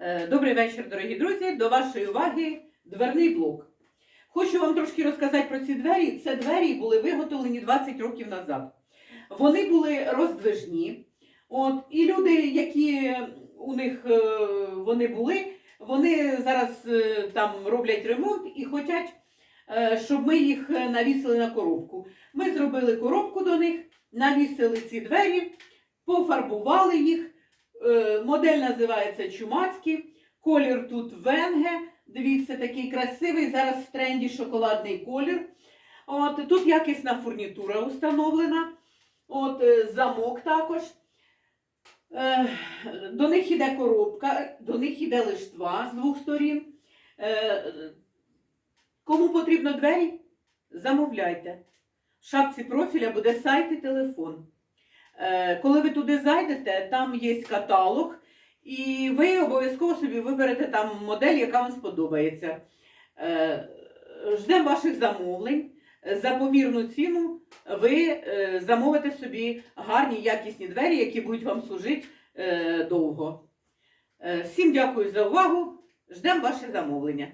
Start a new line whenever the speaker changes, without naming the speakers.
Е, Добрий вечір, дорогі друзі. До вашої уваги дверний блок. Хочу вам трошки розказати про ці двері. Це двері були виготовлені 20 років назад. Вони були роздвижні. От, і люди, які у них е, вони були, вони зараз е, там роблять ремонт і хочуть, щоб ми їх навісили на коробку. Ми зробили коробку до них, навісили ці двері, пофарбували їх. Е, Модель називається Чумацький. Колір тут Венге. Дивіться, такий красивий. Зараз в тренді шоколадний колір. От, тут якісна фурнітура установлена. От, е, замок також. Е, До них іде коробка, до них іде лиштва з двох сторін. Кому потрібно двері, замовляйте. В шапці профіля буде сайт і телефон. Е, Коли ви туди зайдете, там є каталог, і ви обов'язково собі виберете там модель, яка вам сподобається. Е, Ждемо ваших замовлень. За помірну ціну ви е, замовите собі гарні якісні двері, які будуть вам служити довго. Всім дякую за увагу. Ждемо ваше замовлення.